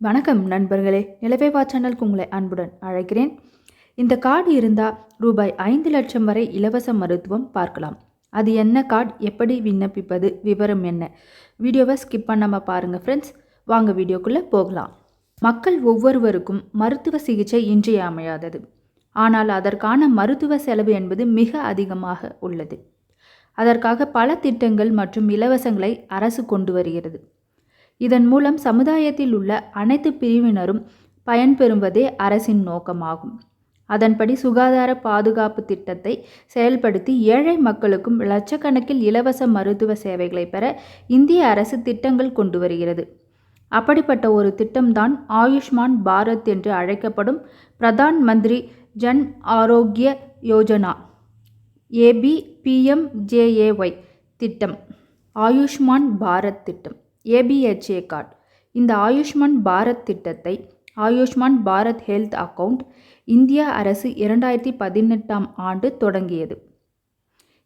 வணக்கம் நண்பர்களே. நிலவேவா சேனலுக்கு உங்களை அன்புடன் அழைக்கிறேன். இந்த கார்டு இருந்தால் ரூபாய் ஐந்து லட்சம் வரை இலவச மருத்துவம் பார்க்கலாம். அது என்ன கார்டு? எப்படி விண்ணப்பிப்பது? விவரம் என்ன? வீடியோவை ஸ்கிப் பண்ணாமல் பாருங்கள் ஃப்ரெண்ட்ஸ் வாங்க வீடியோக்குள்ளே போகலாம். மக்கள் ஒவ்வொருவருக்கும் மருத்துவ சிகிச்சை இன்றியமையாதது ஆனால் அதற்கான மருத்துவ செலவு என்பது மிக அதிகமாக உள்ளது. அதற்காக பல திட்டங்கள் மற்றும் இலவசங்களை அரசு கொண்டு வருகிறது. இதன் மூலம் சமுதாயத்தில் உள்ள அனைத்து பிரிவினரும் பயன்பெறுவதே அரசின் நோக்கமாகும். அதன்படி சுகாதார பாதுகாப்பு திட்டத்தை செயல்படுத்தி ஏழை மக்களுக்கும் லட்சக்கணக்கில் இலவச மருத்துவ சேவைகளை பெற இந்திய அரசு திட்டங்கள் கொண்டு வருகிறது. அப்படிப்பட்ட ஒரு திட்டம்தான் ஆயுஷ்மான் பாரத் என்று அழைக்கப்படும் பிரதான் மந்திரி ஜன் ஆரோக்கிய யோஜனா ஏபி பிஎம்ஜேஏஒய் திட்டம் ஆயுஷ்மான் பாரத் திட்டம். A B H A card. இந்த ஆயுஷ்மான் பாரத் திட்டத்தை ஆயுஷ்மான் பாரத் ஹெல்த் அக்கவுண்ட் இந்திய அரசு இரண்டாயிரத்தி பதினெட்டாம் ஆண்டு தொடங்கியது.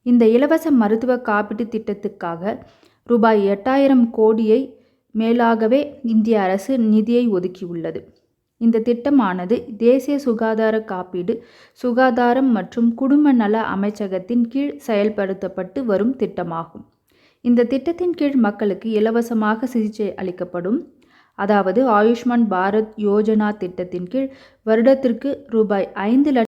இந்த இலவச மருத்துவ காப்பீட்டு திட்டத்துக்காக ரூபாய் எட்டாயிரம் கோடியை மேலாகவே இந்திய அரசு நிதியை ஒதுக்கியுள்ளது. இந்த திட்டமானது தேசிய சுகாதார காப்பீடு சுகாதாரம் மற்றும் குடும்ப நல அமைச்சகத்தின் கீழ் செயல்படுத்தப்பட்டு வரும் திட்டமாகும். இந்த திட்டத்தின் கீழ் மக்களுக்கு இலவசமாக சிகிச்சை அளிக்கப்படும். அதாவது ஆயுஷ்மான் பாரத் யோஜனா திட்டத்தின் கீழ் வருடத்திற்கு ரூபாய் ஐந்து லட்சம்